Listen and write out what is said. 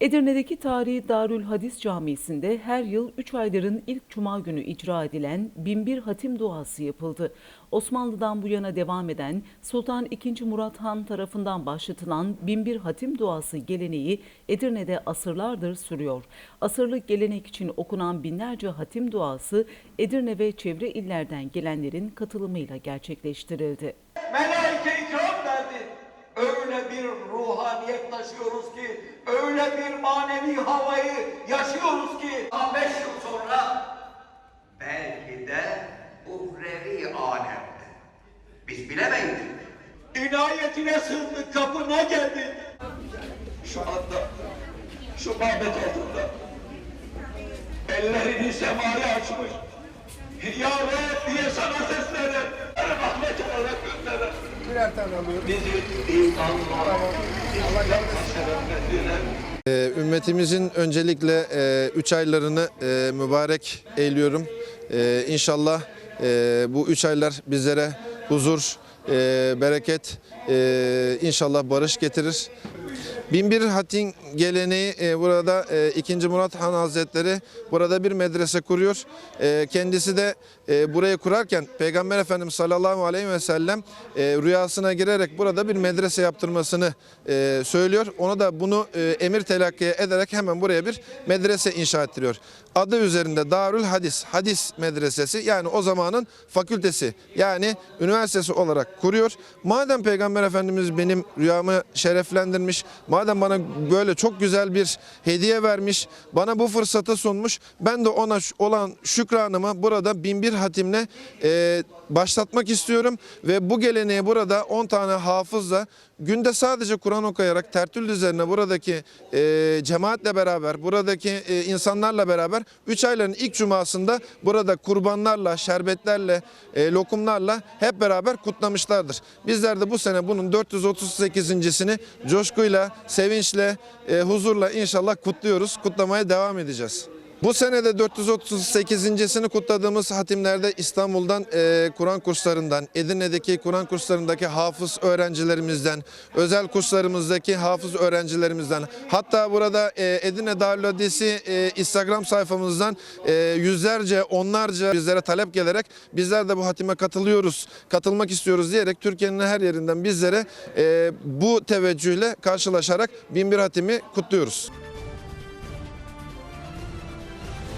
Edirne'deki tarihi Darül Hadis Camisi'nde her yıl 3 ayların ilk cuma günü icra edilen binbir hatim duası yapıldı. Osmanlı'dan bu yana devam eden Sultan II. Murat Han tarafından başlatılan binbir hatim duası geleneği Edirne'de asırlardır sürüyor. Asırlık gelenek için okunan binlerce hatim duası Edirne ve çevre illerden gelenlerin katılımıyla gerçekleştirildi. Melaike ikram verdi. Öyle bir ruhaniyet taşıyoruz ki, öyle bir manevi havayı yaşıyoruz ki, 15 yıl sonra Belki de uhrevi alemde. Biz bilemeyiz. inayetine sığındık, kapına geldik. Şu anda, şu mabet altında, ellerini semaya açmış, Ya Rab diye sana seslenir, rahmet olarak. Birer tane şerefetine, Ee, Ümmetimizin öncelikle 3 aylarını e, mübarek eyliyorum. Ee, İnşallah e, bu 3 aylar bizlere huzur, e, bereket, e, inşallah barış getirir. Binbir Hatin geleneği e, burada e, 2. Murat Han Hazretleri burada bir medrese kuruyor. E, kendisi de e, burayı kurarken Peygamber Efendimiz sallallahu aleyhi ve sellem e, rüyasına girerek burada bir medrese yaptırmasını e, söylüyor. Ona da bunu e, emir telakki ederek hemen buraya bir medrese inşa ettiriyor. Adı üzerinde Darül Hadis, Hadis Medresesi yani o zamanın fakültesi yani üniversitesi olarak kuruyor. Madem Peygamber Efendimiz benim rüyamı şereflendirmiş, madem bana böyle çok güzel bir hediye vermiş, bana bu fırsatı sunmuş, ben de ona olan şükranımı burada binbir hatimle e, başlatmak istiyorum ve bu geleneği burada 10 tane hafızla günde sadece Kur'an okuyarak tertül üzerine buradaki e, cemaatle beraber, buradaki e, insanlarla beraber 3 ayların ilk cumasında burada kurbanlarla, şerbetlerle, e, lokumlarla hep beraber kutlamışlardır. Bizler de bu sene bunun 438.sini coşkuyla, sevinçle, e, huzurla inşallah kutluyoruz. Kutlamaya devam edeceğiz. Bu sene de 438.sini kutladığımız hatimlerde İstanbul'dan e, Kur'an kurslarından, Edirne'deki Kur'an kurslarındaki hafız öğrencilerimizden, özel kurslarımızdaki hafız öğrencilerimizden, hatta burada e, Edirne Darül Hadisi e, Instagram sayfamızdan e, yüzlerce, onlarca bizlere talep gelerek bizler de bu hatime katılıyoruz, katılmak istiyoruz diyerek Türkiye'nin her yerinden bizlere e, bu teveccühle karşılaşarak binbir hatimi kutluyoruz.